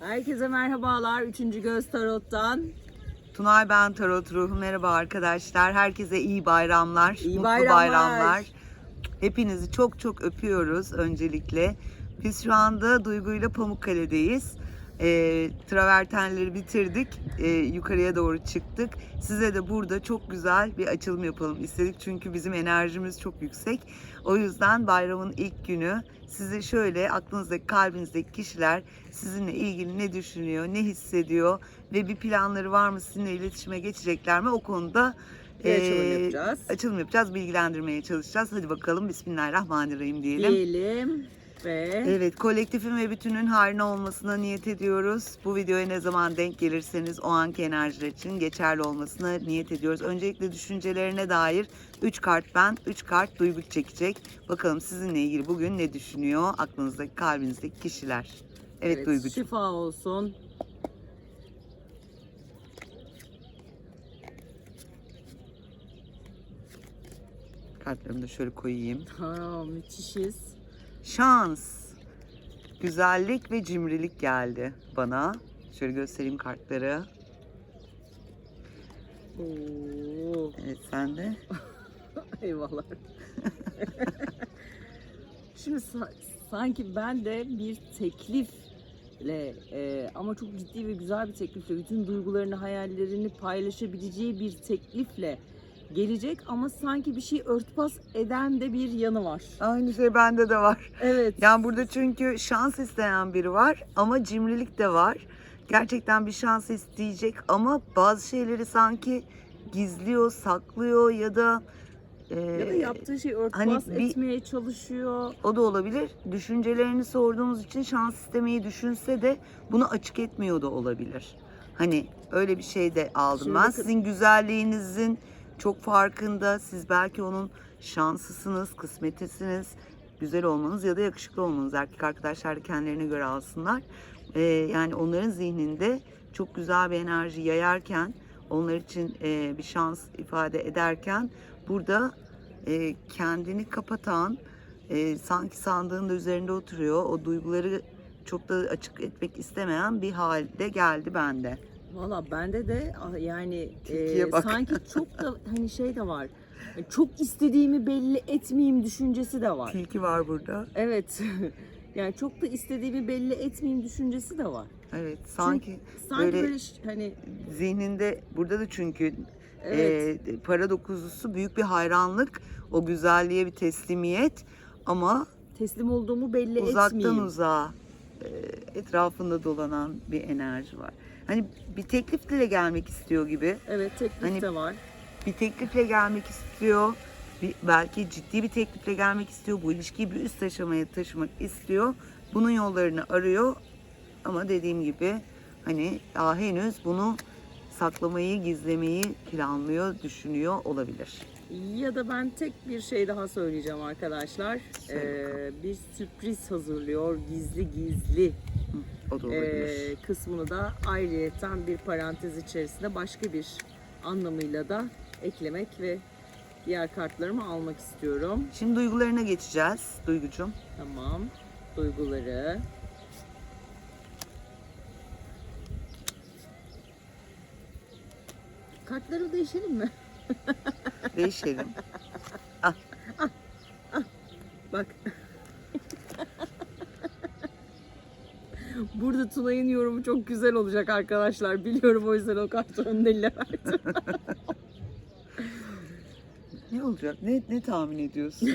Herkese merhabalar. Üçüncü Göz Tarot'tan. Tunay ben Tarot Ruhu. Merhaba arkadaşlar. Herkese iyi bayramlar. İyi mutlu bayramlar. bayramlar. Hepinizi çok çok öpüyoruz öncelikle. Biz şu anda Duygu ile Pamukkale'deyiz. E, travertenleri bitirdik. E, yukarıya doğru çıktık. Size de burada çok güzel bir açılım yapalım istedik. Çünkü bizim enerjimiz çok yüksek. O yüzden bayramın ilk günü size şöyle aklınızdaki, kalbinizdeki kişiler sizinle ilgili ne düşünüyor, ne hissediyor ve bir planları var mı sizinle iletişime geçecekler mi o konuda Bir açılım e, yapacağız. açılım yapacağız, bilgilendirmeye çalışacağız. Hadi bakalım Bismillahirrahmanirrahim diyelim. Diyelim ve Evet, kolektifin ve bütünün hayrına olmasına niyet ediyoruz. Bu videoya ne zaman denk gelirseniz o anki enerjiler için geçerli olmasına niyet ediyoruz. Öncelikle düşüncelerine dair 3 kart ben, 3 kart Duygu çekecek. Bakalım sizinle ilgili bugün ne düşünüyor aklınızdaki, kalbinizdeki kişiler. Evet, evet, Duygucuğum. şifa olsun. Kartlarımı da şöyle koyayım. Ha, müthişiz. Şans, güzellik ve cimrilik geldi bana. Şöyle göstereyim kartları. Oo, Evet, sen de. eyvallah. Şimdi sa- sanki ben de bir teklifle e, ama çok ciddi ve güzel bir teklifle bütün duygularını, hayallerini paylaşabileceği bir teklifle gelecek ama sanki bir şey örtbas eden de bir yanı var. Aynı şey bende de var. Evet. Yani burada çünkü şans isteyen biri var ama cimrilik de var. Gerçekten bir şans isteyecek ama bazı şeyleri sanki gizliyor, saklıyor ya da e, Ya da yaptığı şey örtbas hani bir- etmeye çalışıyor. o da olabilir. Düşüncelerini sorduğumuz için şans istemeyi düşünse de bunu açık etmiyor da olabilir. Hani öyle bir şey de aldım Şimdi ben. Sizin güzelliğinizin çok farkında. Siz belki onun şanslısınız, kısmetisiniz. Güzel olmanız ya da yakışıklı olmanız. Erkek arkadaşlar da kendilerine göre alsınlar. Ee, yani onların zihninde çok güzel bir enerji yayarken, onlar için e, bir şans ifade ederken burada e, kendini kapatan, e, sanki sandığın da üzerinde oturuyor. O duyguları çok da açık etmek istemeyen bir halde geldi bende. Valla bende de yani e, sanki çok da hani şey de var. Yani Çok istediğimi belli etmeyeyim düşüncesi de var. Tilki var burada. Evet. yani çok da istediğimi belli etmeyeyim düşüncesi de var. Evet, sanki Sanki Böyle- böyle, hani zihninde burada da çünkü evet. e, para dokuzusu büyük bir hayranlık, o güzelliğe bir teslimiyet ama teslim olduğumu belli uzaktan etmeyeyim. uzağa e, etrafında dolanan bir enerji var. Hani bir teklifle gelmek istiyor gibi. Evet teklif Hani- de var. Bir teklifle gelmek istiyor. Bir, belki ciddi bir teklifle gelmek istiyor. Bu ilişkiyi bir üst aşamaya taşımak istiyor. Bunun yollarını arıyor. Ama dediğim gibi hani daha henüz bunu saklamayı, gizlemeyi planlıyor, düşünüyor olabilir. Ya da ben tek bir şey daha söyleyeceğim arkadaşlar. Ee, bir sürpriz hazırlıyor gizli gizli. Ee, kısmını da ayrıyeten bir parantez içerisinde başka bir anlamıyla da eklemek ve diğer kartlarımı almak istiyorum. Şimdi duygularına geçeceğiz Duygucuğum. Tamam. Duyguları. Kartları değişelim mi? Değişelim. Bak. Burada Tunay'ın yorumu çok güzel olacak arkadaşlar. Biliyorum o yüzden o kartı onun eline verdim. ne olacak? Ne, ne tahmin ediyorsun?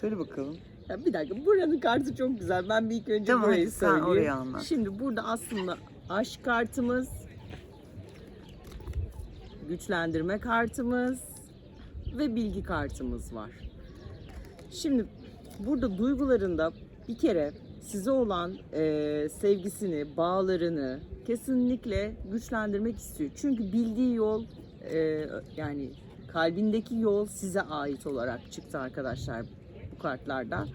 Söyle bakalım. Ya bir dakika buranın kartı çok güzel. Ben bir ilk önce Tamam, burayı hadi sen söyleyeyim. orayı anlat. Şimdi burada aslında aşk kartımız, güçlendirme kartımız ve bilgi kartımız var. Şimdi burada duygularında bir kere size olan e, sevgisini, bağlarını kesinlikle güçlendirmek istiyor. Çünkü bildiği yol e, yani kalbindeki yol size ait olarak çıktı arkadaşlar bu kartlarda.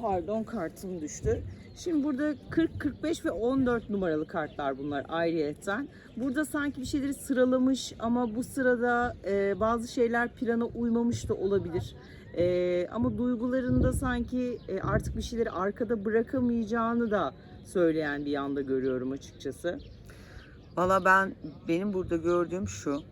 Pardon kartım düştü. Şimdi burada 40, 45 ve 14 numaralı kartlar bunlar ayrıyetten. Burada sanki bir şeyleri sıralamış ama bu sırada e, bazı şeyler plana uymamış da olabilir. Ee, ama duygularında sanki e, artık bir şeyleri arkada bırakamayacağını da söyleyen bir yanda görüyorum açıkçası. Valla ben benim burada gördüğüm şu.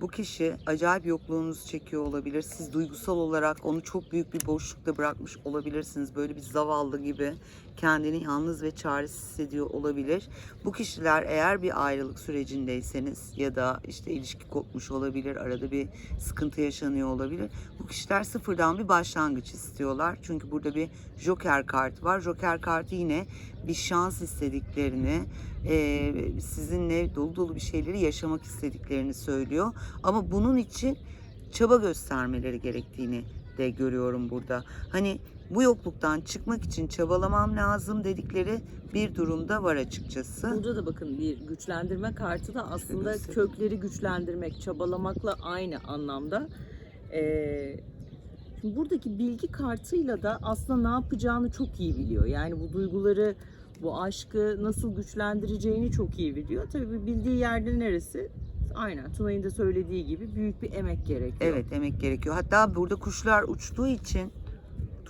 Bu kişi acayip yokluğunuzu çekiyor olabilir. Siz duygusal olarak onu çok büyük bir boşlukta bırakmış olabilirsiniz. Böyle bir zavallı gibi kendini yalnız ve çaresiz hissediyor olabilir. Bu kişiler eğer bir ayrılık sürecindeyseniz ya da işte ilişki kopmuş olabilir, arada bir sıkıntı yaşanıyor olabilir. Bu kişiler sıfırdan bir başlangıç istiyorlar. Çünkü burada bir joker kartı var. Joker kartı yine bir şans istediklerini, e, sizinle dolu dolu bir şeyleri yaşamak istediklerini söylüyor. Ama bunun için çaba göstermeleri gerektiğini de görüyorum burada. Hani bu yokluktan çıkmak için çabalamam lazım dedikleri bir durumda var açıkçası. Burada da bakın bir güçlendirme kartı da aslında göstereyim. kökleri güçlendirmek, çabalamakla aynı anlamda. Şimdi buradaki bilgi kartıyla da aslında ne yapacağını çok iyi biliyor. Yani bu duyguları, bu aşkı nasıl güçlendireceğini çok iyi biliyor. Tabii bildiği yerde neresi? Aynen Tuna'nın da söylediği gibi büyük bir emek gerekiyor. Evet emek gerekiyor. Hatta burada kuşlar uçtuğu için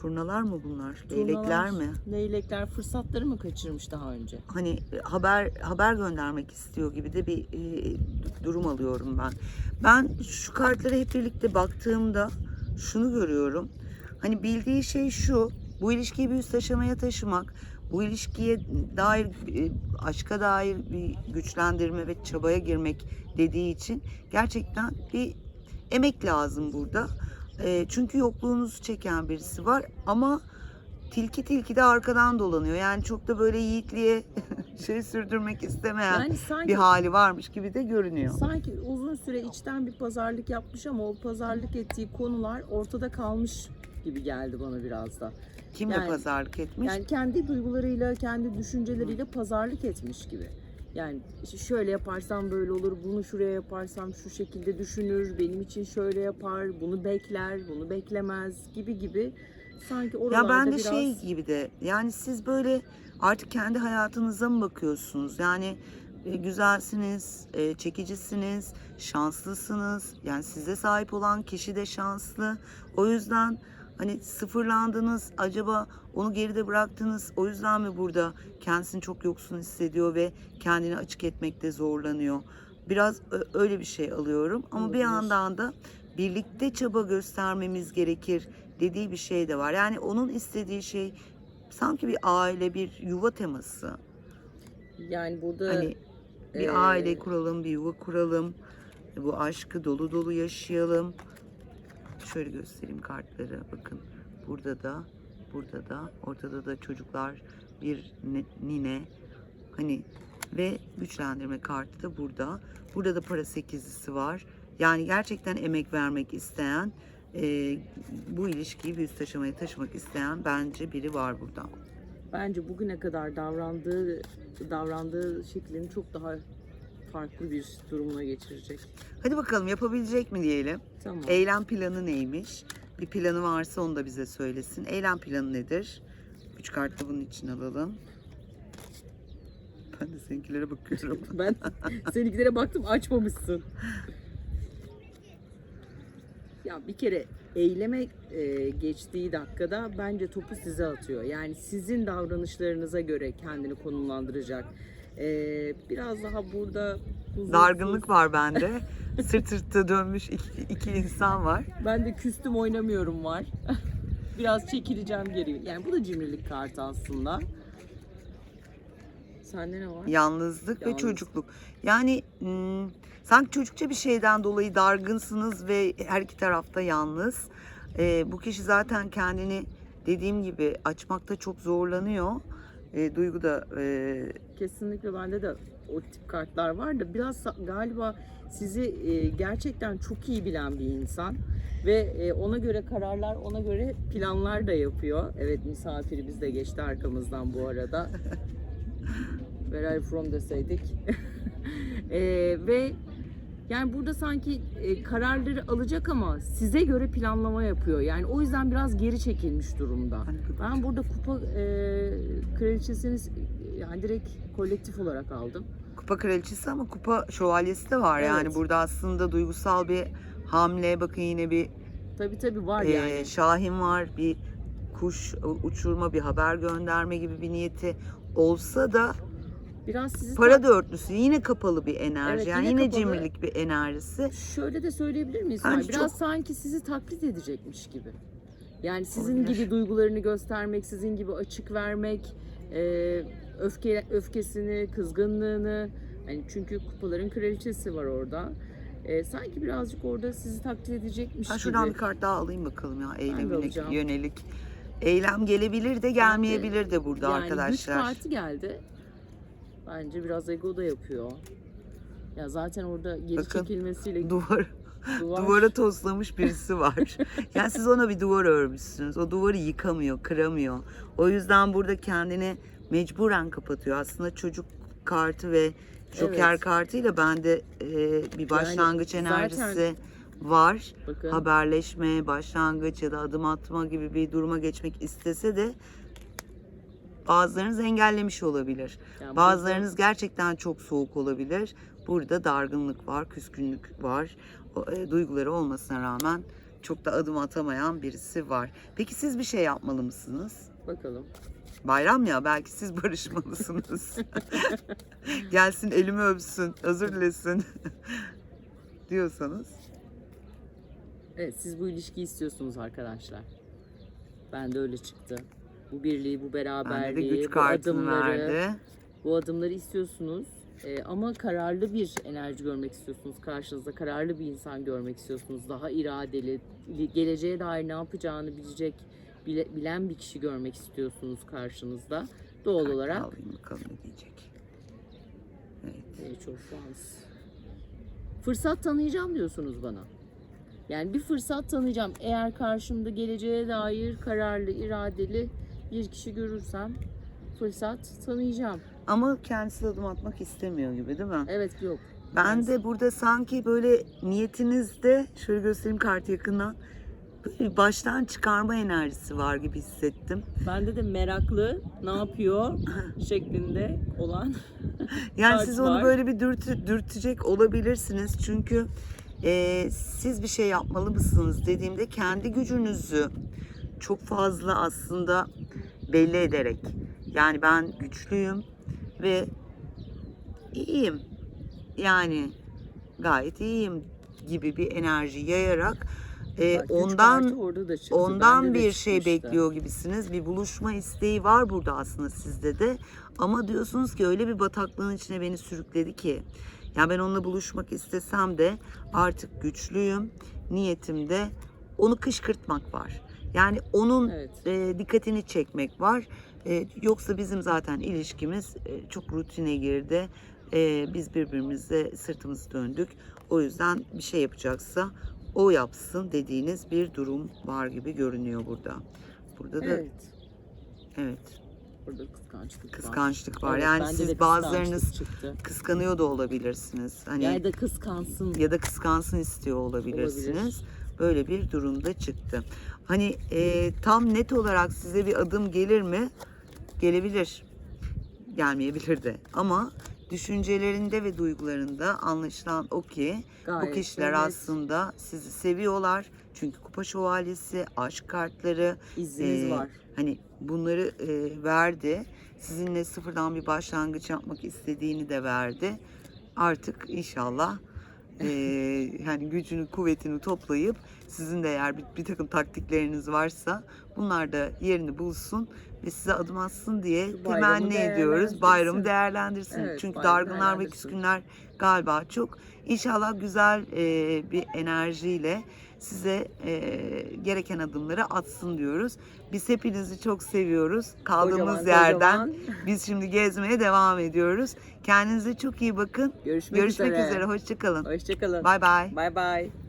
turnalar mı bunlar? Leylekler Turnalar, mi? Leylekler fırsatları mı kaçırmış daha önce? hani haber haber göndermek istiyor gibi de bir e, durum alıyorum ben. Ben şu kartlara hep birlikte baktığımda şunu görüyorum. Hani bildiği şey şu. Bu ilişkiyi bir üst aşamaya taşımak, bu ilişkiye dair e, aşka dair bir güçlendirme ve çabaya girmek dediği için gerçekten bir emek lazım burada. E, çünkü yokluğunuzu çeken birisi var ama tilki tilki de arkadan dolanıyor. Yani çok da böyle yiğitliğe şey sürdürmek istemeyen Yani sanki bir hali varmış gibi de görünüyor. Sanki uzun süre içten bir pazarlık yapmış ama o pazarlık ettiği konular ortada kalmış gibi geldi bana biraz da. Kimle Yani- pazarlık etmiş? Yani kendi duygularıyla, kendi düşünceleriyle pazarlık etmiş gibi. Yani işte şöyle yaparsam böyle olur, bunu şuraya yaparsam şu şekilde düşünür, benim için şöyle yapar, bunu bekler, bunu beklemez gibi gibi. Sanki oralarda Ya ben de biraz... şey gibi de yani siz böyle artık kendi hayatınıza mı bakıyorsunuz? Yani e, güzelsiniz, e, çekicisiniz, şanslısınız. Yani size sahip olan kişi de şanslı. O yüzden hani sıfırlandınız acaba onu geride bıraktınız o yüzden mi burada kendisini çok yoksun hissediyor ve kendini açık etmekte zorlanıyor. Biraz öyle bir şey alıyorum ama bir yandan da birlikte çaba göstermemiz gerekir dediği bir şey de var. Yani onun istediği şey sanki bir aile, bir yuva teması. Yani burada Hani bir Ee, aile kuralım, bir yuva kuralım. Bu aşkı dolu dolu yaşayalım. Şöyle göstereyim kartları. Bakın burada da, burada da, ortada da çocuklar, bir ne- nine. Hani ve güçlendirme kartı da burada. Burada da para sekizlisi var. Yani gerçekten emek vermek isteyen, e, bu ilişkiyi bir üst aşamaya taşımak isteyen bence biri var burada. bence bugüne kadar davrandığı davrandığı şeklini çok daha farklı bir durumuna geçirecek. Hadi bakalım yapabilecek mi diyelim. Tamam. Eylem planı neymiş? Bir planı varsa onu da bize söylesin. Eylem planı nedir? Üç kart da bunun için alalım. Ben de seninkilere bakıyorum. Ben seninkilere baktım açmamışsın. Ya bir kere eyleme e, geçtiği dakikada bence topu size atıyor. Yani sizin davranışlarınıza göre kendini konumlandıracak. E, biraz daha burada huzursuz. Dargınlık var bende. Sırt sırta dönmüş iki, iki insan var. Ben de küstüm oynamıyorum var. biraz çekileceğim geri. Yani bu da cimrilik kartı aslında. Sende ne var? Yalnızlık ve Yalnız. çocukluk. Yani hmm, sanki çocukça bir şeyden dolayı dargınsınız ve her iki tarafta yalnız. Ee, bu kişi zaten kendini dediğim gibi açmakta çok zorlanıyor. Ee, Duygu da e, Kesinlikle bende de o tip kartlar var da biraz galiba sizi e, gerçekten çok iyi bilen bir insan ve e, ona göre kararlar, ona göre planlar da yapıyor. Evet misafirimiz de geçti arkamızdan bu arada. Where are you from deseydik. E, ve yani burada sanki e, kararları alacak ama size göre planlama yapıyor. Yani o yüzden biraz geri çekilmiş durumda. Ben burada kupa e, kraliçesini yani direkt kolektif olarak aldım. Kupa kraliçesi ama kupa şövalyesi de var. Yani Evet. burada aslında duygusal bir hamle. Bakın yine bir Tabii tabii var Ee, yani. Şahin var, bir kuş uçurma, bir haber gönderme gibi bir niyeti olsa da Biraz sizi para dörtlüsü yine kapalı bir enerji. Evet, yani yine yine, kapalı. cimrilik bir enerjisi. Şöyle de söyleyebilir miyiz? Bence Biraz çok- sanki sizi taklit edecekmiş gibi. Yani sizin Olabilir. gibi duygularını göstermek, sizin gibi açık vermek, e, öfke öfkesini, kızgınlığını. Hani çünkü kupaların kraliçesi var orada. E, sanki birazcık orada sizi taklit edecekmiş Ben gibi. şuradan bir kart daha alayım bakalım ya eylemine yönelik. Eylem gelebilir de gelmeyebilir de burada yani güç arkadaşlar. kartı geldi. Bence biraz ego da yapıyor. Ya zaten orada geri Bakın, çekilmesiyle Duvar, duvar... duvara toslamış birisi var. yani siz ona bir duvar örmüşsünüz. O duvarı yıkamıyor, kıramıyor. O yüzden burada kendini mecburen kapatıyor. Aslında çocuk kartı ve joker Evet. kartıyla bende e, bir başlangıç zaten- enerjisi var. Bakın. haberleşme, başlangıç ya da adım atma gibi bir duruma geçmek istese de bazılarınız engellemiş olabilir. Yani burada- Bazılarınız gerçekten çok soğuk olabilir. Burada dargınlık var, küskünlük var. O, e, duyguları olmasına rağmen çok da adım atamayan birisi var. Peki siz bir şey yapmalı mısınız? Bakalım. Bayram ya belki siz barışmalısınız. Gelsin elimi öpsün, özür dilesin diyorsanız. Evet siz bu ilişkiyi istiyorsunuz arkadaşlar. Ben de öyle çıktı. Bu birliği, bu beraberliği, güç bu adımları, verdi. bu adımları istiyorsunuz. Ee, ama kararlı bir enerji görmek istiyorsunuz karşınızda. Kararlı bir insan görmek istiyorsunuz. Daha iradeli, geleceğe dair ne yapacağını bilecek, bile- bilen bir kişi görmek istiyorsunuz karşınızda. Doğal olarak Alayım bakalım ne diyecek. Evet. Page of Wands. Fırsat tanıyacağım diyorsunuz bana. Yani bir fırsat tanıyacağım. Eğer karşımda geleceğe dair kararlı, iradeli bir kişi görürsem fırsat tanıyacağım. Ama kendisi adım atmak istemiyor gibi değil mi? Evet yok. Ben de burada sanki böyle niyetinizde şöyle göstereyim kartı yakından. Böyle baştan çıkarma enerjisi var gibi hissettim. Bende de meraklı, ne yapıyor şeklinde olan. Yani siz onu var. böyle bir dürtü, dürtecek olabilirsiniz. Çünkü e, siz bir şey yapmalı mısınız dediğimde kendi gücünüzü çok fazla aslında belli ederek. Yani ben güçlüyüm ve iyiyim. Yani gayet iyiyim gibi bir enerji yayarak e, Bak, ondan çıktı. Ondan bir şey çıkmıştı. bekliyor gibisiniz. Bir buluşma isteği var burada aslında sizde de. Ama diyorsunuz ki öyle bir bataklığın içine beni sürükledi ki. Ya ben onunla buluşmak istesem de artık güçlüyüm. Niyetimde onu kışkırtmak var. Yani onun Evet. e, dikkatini çekmek var. E, yoksa bizim zaten ilişkimiz e, çok rutine girdi. E, biz birbirimize sırtımızı döndük. O yüzden bir şey yapacaksa o yapsın dediğiniz bir durum var gibi görünüyor burada. Burada da evet, Evet. Burada kıskançlık var. kıskançlık var. Evet, yani siz bazılarınız çıktı. kıskanıyor da olabilirsiniz. Hani Ya da kıskansın. ya da kıskansın istiyor olabilirsiniz. Olabilir. Böyle bir durumda çıktı. Hani e, tam net olarak size bir adım gelir mi? Gelebilir. Gelmeyebilir de. Ama düşüncelerinde ve duygularında anlaşılan o ki bu Gayet kişiler net. aslında sizi seviyorlar. Çünkü kupa şövalyesi, aşk kartları, İzniniz Ee, var. hani bunları e, verdi. Sizinle sıfırdan bir başlangıç yapmak istediğini de verdi. Artık inşallah e, hani gücünü, kuvvetini toplayıp sizin de eğer bir, bir takım taktikleriniz varsa bunlar da yerini bulsun ve size adım atsın diye bayramı temenni ediyoruz. Bayramı değerlendirsin. Evet, Çünkü bayramı dargınlar ve değerlendirsin. küskünler galiba çok. İnşallah güzel e, bir enerjiyle size e, gereken adımları atsın diyoruz. Biz hepinizi çok seviyoruz. Kaldığımız Kocaman, yerden kocaman. biz şimdi gezmeye devam ediyoruz. Kendinize çok iyi bakın. Görüşmek, Görüşmek üzere. üzere. Hoşçakalın. Hoşçakalın. Bay bay. Bay bay.